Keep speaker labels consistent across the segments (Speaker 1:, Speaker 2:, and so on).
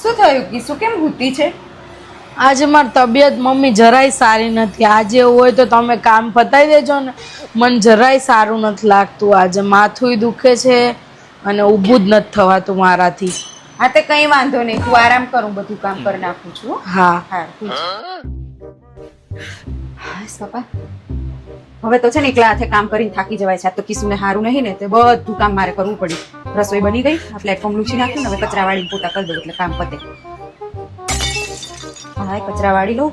Speaker 1: શું થયું? કીશું કેમ ભૂતી છે?
Speaker 2: આજે મારી તબિયત મમ્મી જરાય સારી નથી. આજે એવું હોય તો તમે કામ પતાવી દેજો ને. મને જરાય સારું નથી લાગતું. આજે માથું દુખે છે અને ઊભું જ નથી થવાતું મારાથી.
Speaker 1: હા તે કંઈ વાંધો નહીં. તું આરામ કરું બધું કામ કરી નાખું છું હો.
Speaker 2: હા
Speaker 1: સપા. હવે તો છે ને એકલા હાથે કામ કરીને થાકી જવાય છે. આ તો કિસુને સારું નહીં ને, તે બધું કામ મારે કરવું પડ્યું. રસોઈ બની ગઈ, આ પ્લેટફોર્મ લૂછી નાખ્યું હવે કચરા વાળી પોતા કરી દઉં એટલે કામ પતે. હા કચરા વાળી લઉં.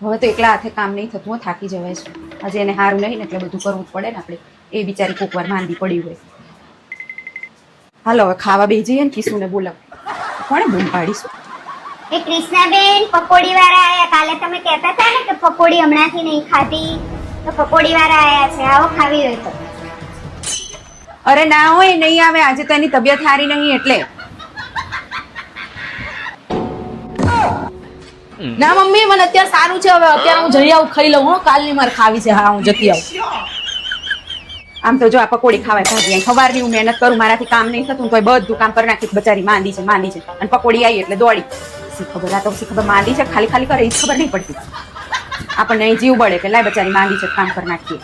Speaker 1: હવે તો એકલા હાથે કામ નહીં થતું થાકી જવાય છે. આજે એને સારું નહીં ને એટલે બધું કરવું જ પડે ને આપણે. એ બિચારી કોક વાર માંદી પડી હોય. હાલો, હવે ખાવા બેસી જઈએ ને કિશુને બોલાવ. કોણે બૂમ પાડીશું
Speaker 3: એ કૃષ્ણાબેન પકોડી વાળા તમે કહેતા હતા ને કે પકોડી હમણાંથી નહીં ખાધી, તો પકોડી વાળા આવ્યા છે, આવો ખાવી હોય તો.
Speaker 1: અરે ના હોય, નહીં આવે. આજે તો એની તબિયત સારી નહીં એટલે.
Speaker 2: ના મમ્મી, મને અત્યારે સારું છે. હવે અત્યારે હું જઈ આવું, ખાઈ લઉં, હો. કાલની મારે ખાવી છે. હા, હું જતી આવું.
Speaker 1: આમ તો જો આ પકોડી ખાવાય ભાજી સવારની હું મહેનત કરું, મારાથી કામ નહીં થતું તો બધું કામ કરી નાખી બચારી માંદી છે માંદી છે. અને પકોડી આવી એટલે દોડી. શી ખબર? આ તો શી ખબર માંદી છે? ખાલી ખાલી કરે એ ખબર નહીં પડતી. આપણને અહીં જીવ બળે કે લાય બચારી માંદી છે, કામ કરી નાખીએ.